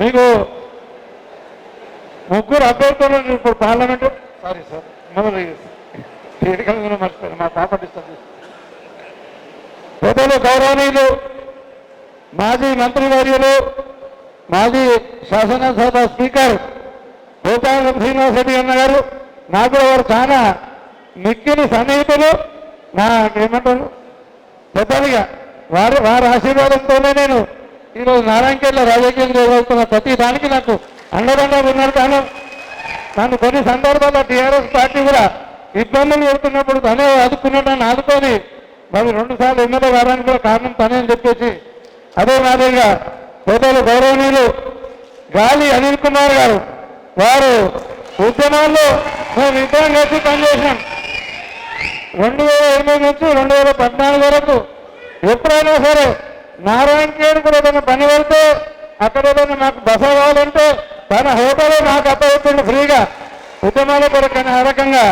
మీకు ముగ్గురు అభ్యర్థులు ఇప్పుడు పార్లమెంటు. సారీ సార్ మొదలు ఎన్నికలు మర్చిపోయాను మా పాప డిస్టర్బ్. పెద్దలు గౌరవనీయులు మాజీ మంత్రివర్యులు మాజీ శాసనసభ స్పీకర్ గోపాల శ్రీనివాస్ రెడ్డి అన్న గారు నాకు వారు చాలా మిక్కిలి సన్నిహితులు. నా ఏమంటారు? పెద్దలుగా వారి వారి ఆశీర్వాదంతోనే నేను ఈరోజు నారాయణకేళ్ళ రాజకీయం చేయగలుగుతున్న ప్రతి దానికి నాకు అండదండగా ఉన్నారు. కానీ నన్ను కొన్ని సందర్భాల్లో టీఆర్ఎస్ పార్టీ కూడా ఇబ్బందులు పెడుతున్నప్పుడు తనే ఆదుకున్నాడని ఆదుకొని మరి రెండు సార్లు ఎమ్మెల్యే కావడానికి కూడా కారణం తనే అని చెప్పేసి అదే మాదిరిగా పెద్దలు గౌరవనీయులు గాలి అనిల్ కుమార్ గారు వారు ఉద్యమాల్లో మేము ఇద్దరం కలిసి పనిచేసినాం. రెండు వేల ఎనిమిది నుంచి రెండు వేల పద్నాలుగు వరకు ఎప్పుడైనా సరే నారాయణకేడు కూడా ఏదైనా పని వెళ్తే అక్కడ ఏదైనా మాకు బస కావాలంటే తన హోటల్ నాకు అప్పవుతుంది ఫ్రీగా. ఉద్యమాల కొరకు ఆ రకంగా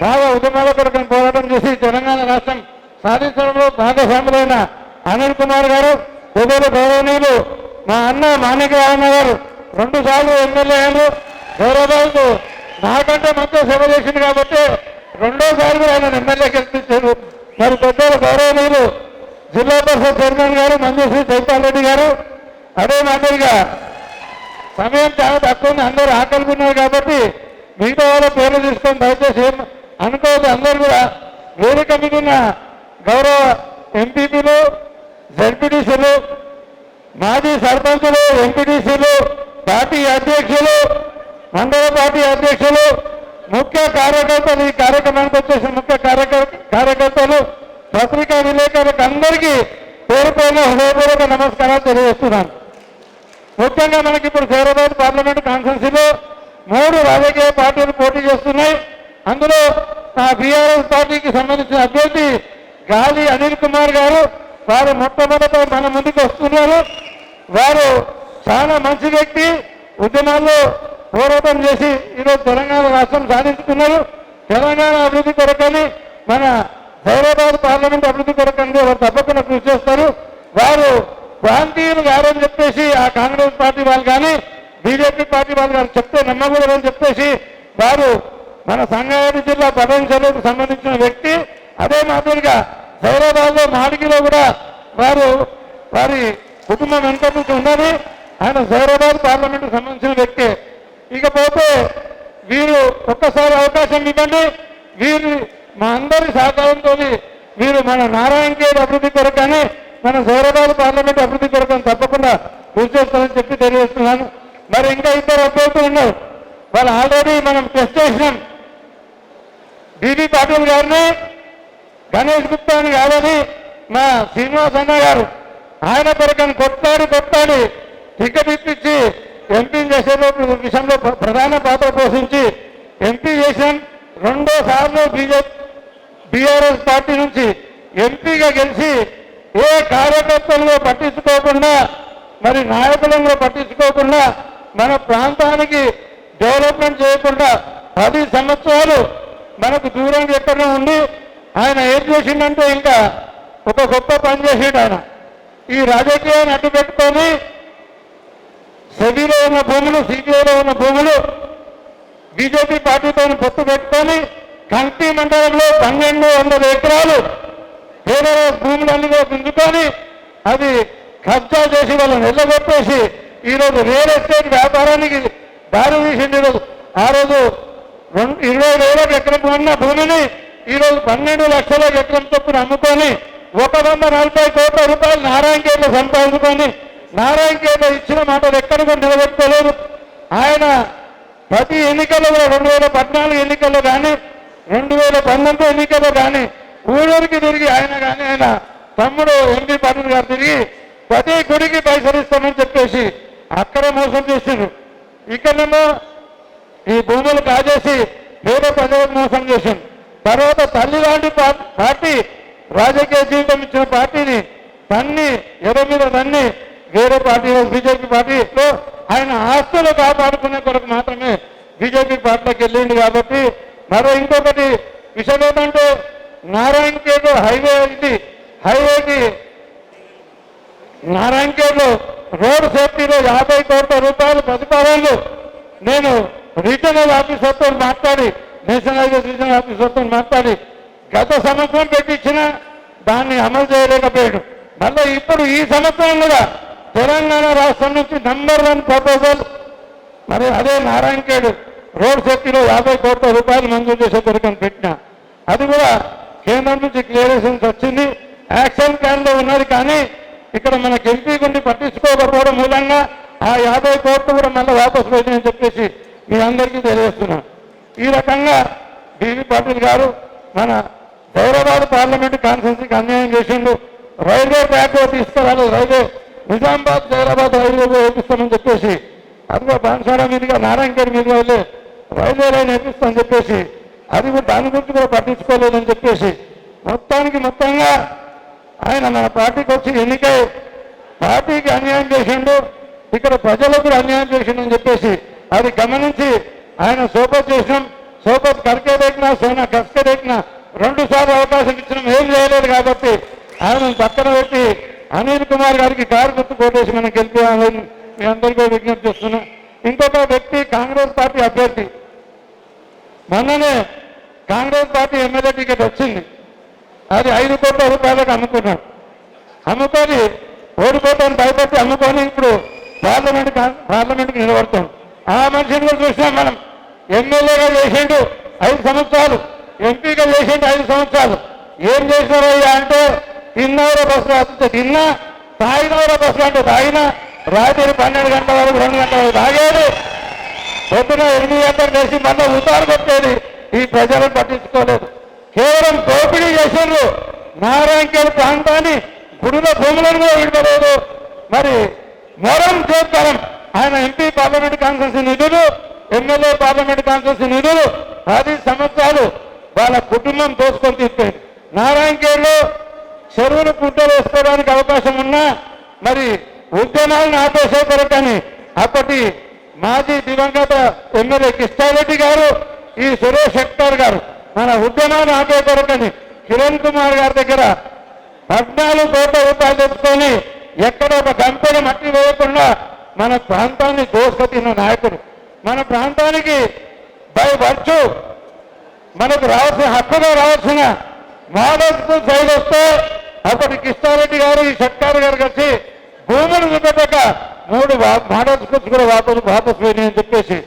బాగా ఉద్యమాల కొరకు పోరాటం చేసి తెలంగాణ రాష్ట్రం సాధించడంలో భాగస్వాములైన అనిల్ కుమార్ గారు పొదలు గౌరవనీయులు మా అన్న మాణిక్యరావు గారు రెండు సార్లు ఎమ్మెల్యే అయ్యారు. గౌరవబాబుకు నాకంటే మంచి సేవ చేసింది కాబట్టి రెండోసారి కూడా ఆయన ఎమ్మెల్యే గెలిపించారు మరి పెద్దలు గౌరవనీయులు జిల్లా పరిషత్ చైర్మన్ గారు మంజుశ్రీ జైపాల్ రెడ్డి గారు. అదే మాదిరిగా సమయం చాలా తక్కువ ఉంది. అందరూ ఆకలికున్నారు కాబట్టి మిగతా వాళ్ళ పేర్లు తీసుకొని దయచేసి అనుకోవద్దు. అందరూ కూడా వేదిక మీద ఉన్న గౌరవ ఎంపీపీలు జడ్పీటీసీలు మాజీ సర్పంచులు ఎంపీటీసీలు పార్టీ అధ్యక్షులు మండల పార్టీ అధ్యక్షులు ముఖ్య కార్యకర్తలు. ఈ కార్యక్రమానికి వచ్చేసిన ముఖ్య కార్యకర్ కార్యకర్తలు పత్రికా విలేకరులకు అందరికీ పేరు పైన హృదయపూర్వక నమస్కారాలు తెలియజేస్తున్నాను. ముఖ్యంగా మనకి ఇప్పుడు హైదరాబాద్ పార్లమెంట్ కాన్స్టిట్యూన్సీలో మూడు రాజకీయ పార్టీలు పోటీ చేస్తున్నాయి. అందులో ఆ బీఆర్ఎస్ పార్టీకి సంబంధించిన అభ్యర్థి గాలి అనిల్ కుమార్ గారు వారు మొట్టమొదట మన ముందుకు వస్తున్నారు. వారు చాలా మంచి వ్యక్తి. ఉద్యమాల్లో పోరాటం చేసి ఈరోజు తెలంగాణ రాష్ట్రం సాధించుకున్నారు. తెలంగాణ అభివృద్ధి కొరకని మన హైదరాబాద్ పార్లమెంట్ అభివృద్ధి కొరకని వారు తప్పకుండా కృషి చేస్తారు. వారు ప్రాంతీయులు గారని చెప్పేసి ఆ కాంగ్రెస్ పార్టీ వాళ్ళు కానీ బీజేపీ పార్టీ వాళ్ళు కానీ చెప్తే నమ్మకూడదని చెప్పేసి వారు మన సంగారెడ్డి జిల్లా పదవి సంబంధించిన వ్యక్తి. అదే మాదిరిగా హైదరాబాద్లో మాడిగిలో కూడా వారు వారి కుటుంబం ఎంత నుంచి ఉన్నది. ఆయన హైదరాబాద్ పార్లమెంట్ సంబంధించిన వ్యక్తి. ఇకపోతే వీరు ఒక్కసారి అవకాశం ఇవ్వండి. వీరు మా అందరి సహకారంతో వీరు మన నారాయణ గేట్ అభివృద్ధి కొరకని మన సౌరభాబు పార్లమెంట్ అభివృద్ధి కొరకని తప్పకుండా కృషి చెప్పి తెలియజేస్తున్నాను. మరి ఇంకా ఇద్దరు అభ్యర్థులు ఉన్నారు. వాళ్ళు ఆల్రెడీ మనం టెస్ట్ చేసినాం. బీబీ పాటిల్ గారిని గణేష్ గుప్తా అని కాదని మా శ్రీనివాస్ అన్న గారు ఆయన కొరకని కొట్టాడి కొట్టాడి టికెట్ ఇప్పించి ఎంపీ చేసే విషయంలో ప్ర- ప్రధాన పాత్ర పోషించి ఎంపీ చేసాం రెండోసార్లు బీజేపీ బీఆర్ఎస్ పార్టీ నుంచి ఎంపీగా గెలిచి ఏ కార్యకర్తల్లో పట్టించుకోకుండా మరి నాయకులను పట్టించుకోకుండా మన ప్రాంతానికి డెవలప్మెంట్ చేయకుండా పది సంవత్సరాలు మనకు దూరంగా ఎక్కడో ఉండి ఆయన ఏం చేసిండంటే ఇంకా ఒక గొప్ప పని చేసిండు ఆయన. ఈ రాజకీయాన్ని అడ్డు పెట్టుకొని సెబీలో ఉన్న భూములు సిబిఐలో ఉన్న భూములు బీజేపీ పార్టీతో పొత్తు పెట్టుకొని కంటి మండలంలో పన్నెండు వందల ఎకరాలు పేదల భూములన్నీ కూడా గుంజుకొని అది కబ్జా చేసి వాళ్ళని నిలబెట్టేసి ఈరోజు రియల్ ఎస్టేట్ వ్యాపారానికి దారి తీసింది ఈరోజు. ఆ రోజు రెండు ఇరవై వేల ఎకరం ఉన్న భూమిని ఈరోజు పన్నెండు లక్షల ఎకరం చొప్పున అమ్ముకొని ఒక వంద నలభై కోట్ల రూపాయలు నారాయణ గేట్లు సంపాదించుకొని నారాయణ గేట్లు ఇచ్చిన మాటలు ఎక్కడ కూడా నిలబెట్టుకోలేదు. ఆయన ప్రతి ఎన్నికల్లో రెండు వేల పద్నాలుగు ఎన్నికల్లో కానీ రెండు వేల పంతొమ్మిది ఎన్నికల్లో కానీ ఊరూరికి తిరిగి ఆయన కానీ ఆయన తమ్ముడు ఎంపీ పాటిల్ గారు తిరిగి ప్రతి గుడికి పైసలు ఇస్తామని చెప్పేసి అక్కడ మోసం చేసిండ్రు. ఇక్కడేమో ఈ భూములు కాజేసి పేద ప్రజలకు మోసం చేసింది తర్వాత తల్లి లాంటి పార్టీ రాజకీయ జీవితం ఇచ్చిన పార్టీని తన్ని ఎర్ర మీద తన్ని వేరే పార్టీ బీజేపీ పార్టీలో ఆయన ఆస్తులు కాపాడుకునే కొరకు మాత్రమే బీజేపీ పార్టీలోకి వెళ్ళింది కాబట్టి మరో ఇంకొకటి విషయం ఏంటంటే నారాయణ ఖేడ్ హైవే ఇది హైవేకి నారాయణఖేడ్లో రోడ్ సేఫ్టీలో యాభై కోట్ల రూపాయలు ప్రతిపాదనలు నేను రీజనల్ ఆఫీసర్తో మాట్లాడి నేషనల్ రీజనల్ ఆఫీసర్తో మాట్లాడి గత సంవత్సరం పెట్టించిన దాన్ని అమలు చేయలేకపోయాడు. మళ్ళీ ఇప్పుడు ఈ సంవత్సరం కూడా తెలంగాణ రాష్ట్రం నుంచి నంబర్ వన్ ప్రపోజల్. మరి అదే నారాయణఖేడ్ రోడ్ సేఫ్టీలో యాభై కోట్ల రూపాయలు మంజూరు చేసే కొరకు పెట్టిన. అది కూడా కేంద్రం నుంచి క్లియరెన్స్ వచ్చింది. యాక్షన్ ప్లాన్లో ఉన్నది కానీ ఇక్కడ మనకి ఎంపీ గుండి పట్టించుకోకపోవడం మూలంగా ఆ యాభై కోట్లు కూడా మళ్ళీ వాపసు పోయిందని చెప్పేసి మీ అందరికీ తెలియజేస్తున్నా. ఈ రకంగా బీవీ పాటిల్ గారు మన హైదరాబాద్ పార్లమెంట్ కాన్ఫరెన్స్కి అన్యాయం చేసిండు. రైల్వే ట్రాక్ తీసుకురాలేదు. రైల్వే నిజామాబాద్ హైదరాబాద్ రైల్వే వేపిస్తామని చెప్పేసి అదిగో బాన్సాడ మీదుగా నారాయణగఢ్ మీదుగా వెళ్ళి రైల్వే లైన్ వేపిస్తామని చెప్పేసి అది కూడా దాని గురించి కూడా పట్టించుకోలేదని చెప్పేసి మొత్తానికి మొత్తంగా ఆయన మన పార్టీకి వచ్చి ఎన్నికై పార్టీకి అన్యాయం చేసిండు ఇక్కడ ప్రజలకు కూడా అన్యాయం చేసిండు చెప్పేసి అది గమనించి ఆయన సోపత్ చేసినాం. సోపత్ కరికే దేకినా సోనా కసకే దేకినా రెండు సార్లు అవకాశం ఇచ్చినాం. ఏం చేయలేదు కాబట్టి ఆయన పక్కన పెట్టి అనిల్ కుమార్ గారికి కారు గుర్తు కోటేసి మనం గెలిపేయాలని మీ అందరికీ విజ్ఞప్తి చేస్తున్నా. ఇంకొక వ్యక్తి కాంగ్రెస్ పార్టీ అభ్యర్థి. మొన్ననే కాంగ్రెస్ పార్టీ ఎమ్మెల్యే టికెట్ వచ్చింది. అది ఐదు కోట్ల రూపాయలకు అమ్ముకున్నాడు అమ్ముకొని ఓడిపోతాను భయపడి అమ్ముకొని ఇప్పుడు పార్లమెంట్ పార్లమెంట్కి నిలబడతాం ఆ మనిషిని కూడా చూసినాం మనం. ఎమ్మెల్యేగా చేసిండు ఐదు సంవత్సరాలు ఎంపీగా చేసిండు ఐదు సంవత్సరాలు. ఏం చేసినారయ్యా అంటే తిన్నవర బస్సు వస్తుంటే తిన్నా తాగినవర బస్సు అంటే తాగిన రాత్రి పన్నెండు గంటల వరకు రెండు గంటల వరకు తాగేది. పొద్దున ఎనిమిది గంటలు చేసి మళ్ళీ ఉతారు కొట్టేది. ఈ ప్రజలను పట్టించుకోలేదు. కేవలం దోపిడీ చేసిండ్రు. నారాయణకేడు ప్రాంతాన్ని గుడిన భూములను కూడా విడవలేదు మరి మొరం చేస్తారం. ఆయన ఎంపీ పార్లమెంట్ కాన్ఫరెన్స్ నిధులు ఎమ్మెల్యే పార్లమెంట్ కాన్ఫరెన్స్ నిధులు పది సంవత్సరాలు వాళ్ళ కుటుంబం దోసుకొని తీసుకెళ్ళి నారాయణకేడులో చెరువులు కుంటలు వేసుకోవడానికి అవకాశం ఉన్నా మరి ఉద్యమాలను ఆపేసే కొరకని అప్పటి మాజీ దివంగత ఎమ్మెల్యే కిష్టారెడ్డి గారు ఈ సురేష్ హెక్టర్ గారు మన ఉద్యమాన్ని ఆపే కొరకని కిరణ్ కుమార్ గారి దగ్గర పద్నాలుగు కోట్ల రూపాయలు తెచ్చుకొని ఎక్కడ ఒక గంపెని మట్టి వేయకుండా మన ప్రాంతాన్ని దోసుకొచ్చిన నాయకుడు. మన ప్రాంతానికి బై వర్చు మనకు రావాల్సిన హక్కుగా రావాల్సిన మోడల్స్ సైడ్ వస్తే అప్పటి కృష్ణారెడ్డి గారు ఈ సర్కారు గారు కలిసి భూములు చూపెట్టక మూడు వా- మోడల్స్ గురించి కూడా వాపసు వాపసు పోయినాయని చెప్పేసి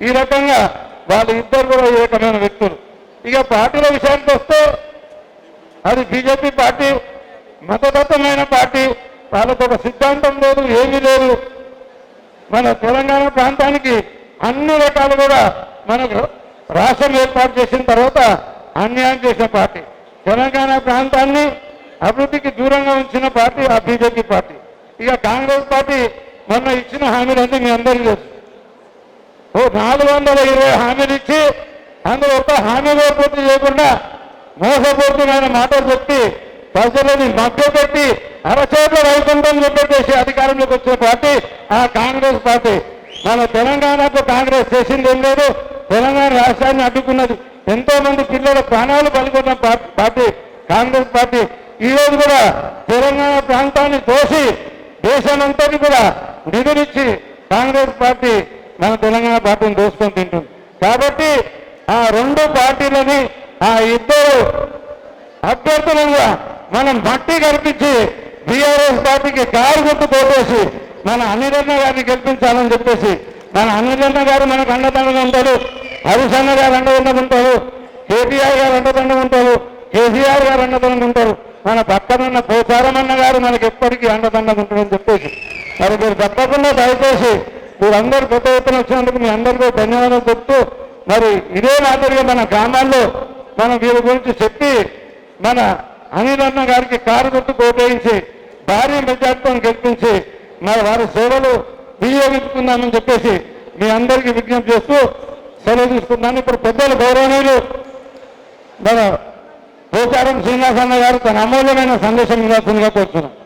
ఈ రకంగా వాళ్ళు ఇద్దరు కూడా ఏకమైన రకమైన వ్యక్తులు. ఇక పార్టీల విషయానికి వస్తే అది బీజేపీ పార్టీ మతదత్తమైన పార్టీ వాళ్ళకు ఒక సిద్ధాంతం లేదు ఏమీ లేదు. మన తెలంగాణ ప్రాంతానికి అన్ని రకాలు కూడా మనకు రాష్ట్రం ఏర్పాటు చేసిన తర్వాత అన్యాయం చేసిన పార్టీ. తెలంగాణ ప్రాంతాన్ని అభివృద్ధికి దూరంగా ఉంచిన పార్టీ ఆ బీజేపీ పార్టీ. ఇక కాంగ్రెస్ పార్టీ మొన్న ఇచ్చిన హామీలన్నీ మీ అందరికీ తెలుసు. ఓ నాలుగు వందల ఇరవై హామీలు ఇచ్చి అందులో ఒక హామీ పూర్తి చేయకుండా మోసపూర్తిమైన మాటలు చెప్పి ప్రజలని మభ్యపెట్టి అరచేతుల వైకుంఠం చెప్పేసి అధికారంలోకి వచ్చిన పార్టీ ఆ కాంగ్రెస్ పార్టీ. మన తెలంగాణకు కాంగ్రెస్ చేసింది ఏం లేదు తెలంగాణ రాష్ట్రాన్ని అడ్డుకున్నది. ఎంతో మంది పిల్లల ప్రాణాలు పలుకున్న పార్టీ కాంగ్రెస్ పార్టీ ఈ రోజు కూడా తెలంగాణ ప్రాంతాన్ని తోసి దేశానంతటి కూడా నిధులిచ్చి కాంగ్రెస్ పార్టీ మన తెలంగాణ పార్టీని దోసుకొని తింటుంది. కాబట్టి ఆ రెండు పార్టీలని ఆ ఇద్దరు అభ్యర్థులుగా మనం మట్టి కల్పించి బీఆర్ఎస్ పార్టీకి కారు గుర్తు పోటేసి మన అనిరన్న గారిని గెలిపించాలని చెప్పేసి మన అనిరన్న గారు మనకు అండదండగా ఉంటారు హరిశన్న గారు అండదండగా ఉంటారు కేటీఆర్ గారు అండదండగా ఉంటారు కేసీఆర్ గారు అండదండగా ఉంటారు. మన పక్కనున్న పోచారమన్న గారు మనకి ఎప్పటికీ అండదండగా ఉంటుందని చెప్పేసి. మరి మీరు తప్పకుండా దయచేసి మీరందరూ పెద్ద ఎత్తున వచ్చినందుకు మీ అందరికీ ధన్యవాదాలు చెప్తూ మరి ఇదే మాదిరిగా మన గ్రామాల్లో మనం వీరి గురించి చెప్పి మన అనిలన్న గారికి కారు గుర్తు కోటేయించి భారీ మెజార్టీతో గెలిపించి మరి వారి సేవలు వినియోగించుకుందామని చెప్పేసి మీ అందరికీ విజ్ఞప్తి చేస్తూ సెలవు ఇప్పుడు పెద్దలు గౌరవనీయులు మన పోచారం శ్రీనివాసన్న గారు తన అమూల్యమైన సందేశం ఇవ్వాల్సిందిగా కోరుతున్నాను